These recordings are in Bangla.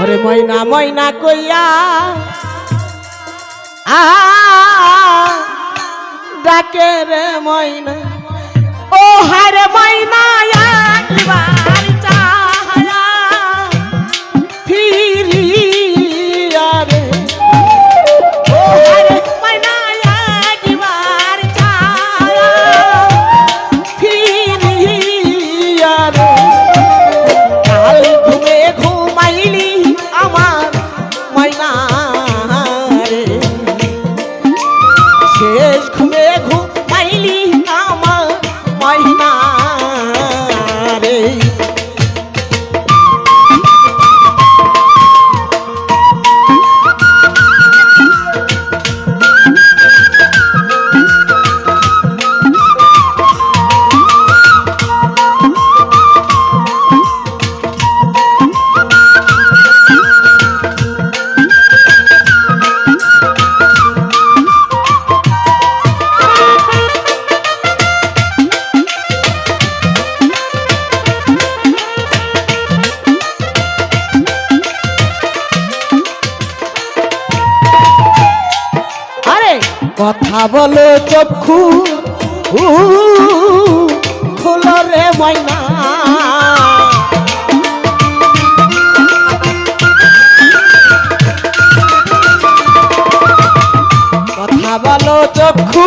ওরে ময়না ময়না কইয়া আ ডাকে রে ময়না। ও হারে ময়না একবার কথা বলো চক্ষু। খোলো রে ময়না। কথা বলো চক্ষু।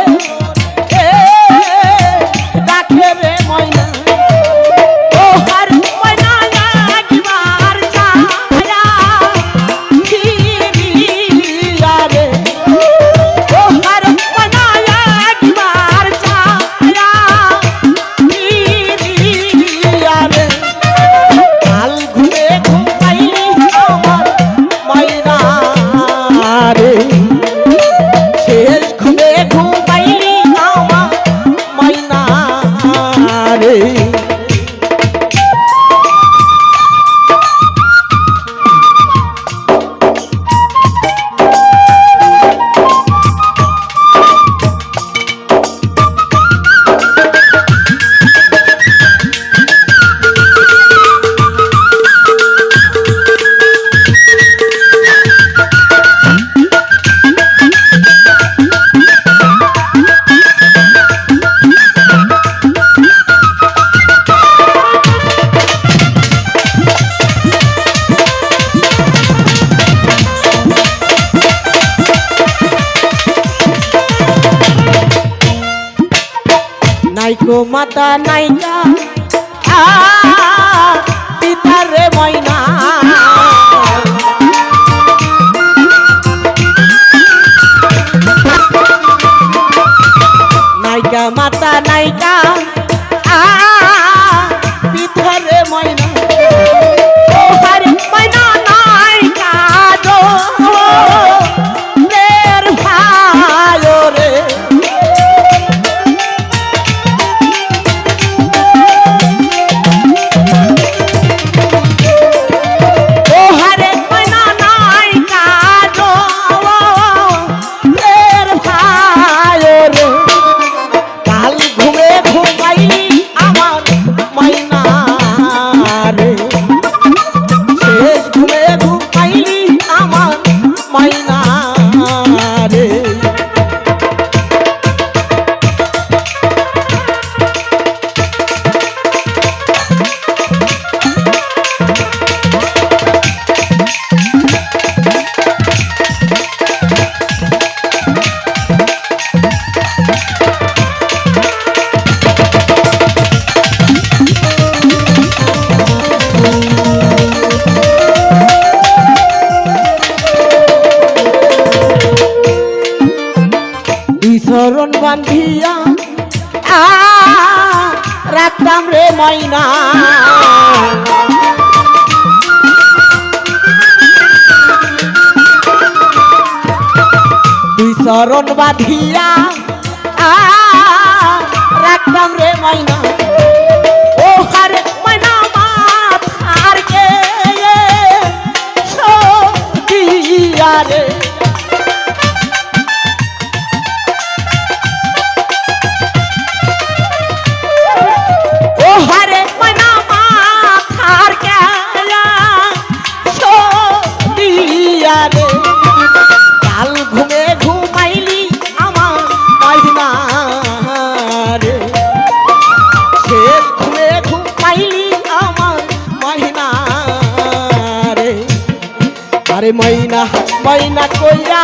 প্রমাতা নাইকা। পিতার রে ময়না। নাইকা মাতা নাইকা। ধরন বান্ধিয়া রাখতাম রে মাইনা তুই চরণ বাঁধিয়া রাখতাম রে মাইনা ময়না ময়না কইয়া